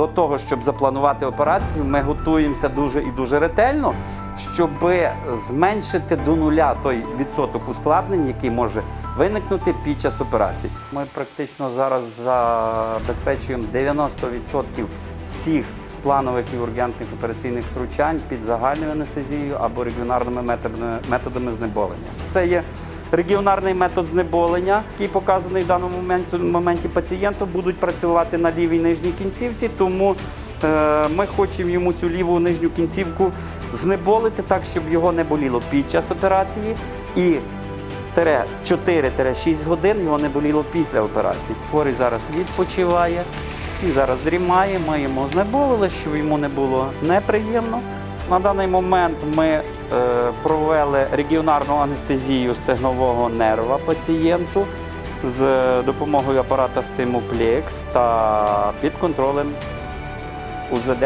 до того, щоб запланувати операцію, ми готуємося дуже і дуже ретельно, щоб зменшити до нуля той відсоток ускладнень, який може виникнути під час операції. Ми практично зараз забезпечуємо 90% всіх планових і ургентних операційних втручань під загальною анестезією або методами, методами знеболення. Це є регіонарний метод знеболення, який показаний в даному моменті, моменті пацієнту, будуть працювати на лівій нижній кінцівці, тому е, ми хочемо йому цю ліву нижню кінцівку знеболити так, щоб його не боліло під час операції. І 4-6 годин його не боліло після операції. Хворий зараз відпочиває і зараз дрімає. Ми йому знеболили, щоб йому не було неприємно. На даний момент ми провели регіонарну анестезію стегнового нерва пацієнту з допомогою апарата Стимуплікс та під контролем УЗД